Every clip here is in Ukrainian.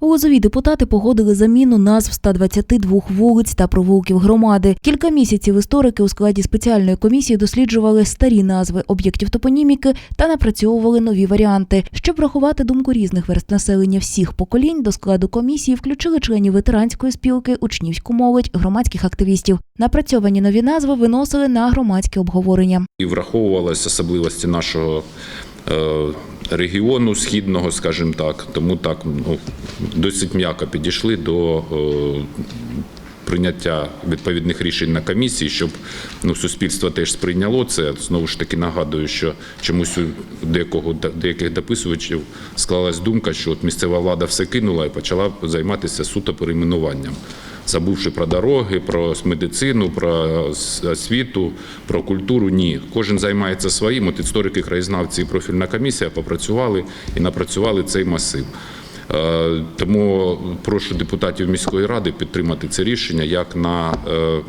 Лозові депутати погодили заміну назв 122 вулиць та провулків громади. Кілька місяців історики у складі спеціальної комісії досліджували старі назви об'єктів топоніміки та напрацьовували нові варіанти. Щоб врахувати думку різних верст населення всіх поколінь, до складу комісії включили членів ветеранської спілки, учнівську молодь, громадських активістів. Напрацьовані нові назви виносили на громадське обговорення. І враховувалися особливості нашого е, регіону східного, скажімо так. Тому так ну, досить м'яко підійшли до е, прийняття відповідних рішень на комісії, щоб ну, суспільство теж сприйняло це. Знову ж таки нагадую, що чомусь у деякого деяких дописувачів склалась думка, що от місцева влада все кинула і почала займатися суто перейменуванням. Забувши про дороги, про медицину, про освіту, про культуру, ні. Кожен займається своїм. От історики, краєзнавці і профільна комісія попрацювали і напрацювали цей масив. Е, Тому прошу депутатів міської ради підтримати це рішення як на е,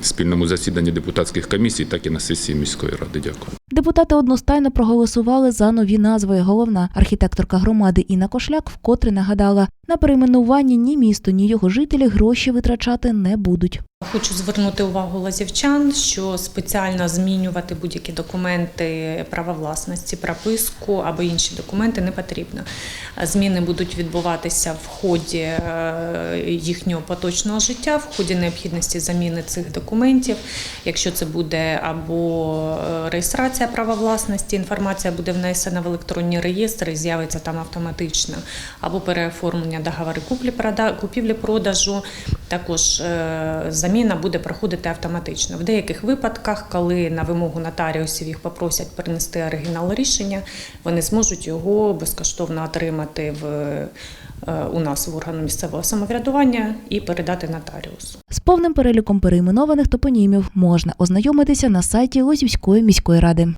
спільному засіданні депутатських комісій, так і на сесії міської ради. Дякую. Депутати одностайно проголосували за нові назви. Головна архітекторка громади Інна Кошляк вкотре нагадала, на перейменування ні місто, ні його жителі гроші витрачати не будуть. Хочу звернути увагу лазівчан, що спеціально змінювати будь-які документи права власності, прописку або інші документи не потрібно. Зміни будуть відбуватися в ході е, їхнього поточного життя, в ході необхідності заміни цих документів. Якщо це буде або е, реєстрація права власності, інформація буде внесена в електронні реєстри з'явиться там автоматично, або переоформлення договору купівлі-продажу, також е, заміна буде проходити автоматично. В деяких випадках, коли на вимогу нотаріусів їх попросять принести оригінал рішення, вони зможуть його безкоштовно отримати в, е, у нас в органу місцевого самоврядування і передати нотаріусу. З повним переліком перейменованих топонімів можна ознайомитися на сайті Лозівської міської ради.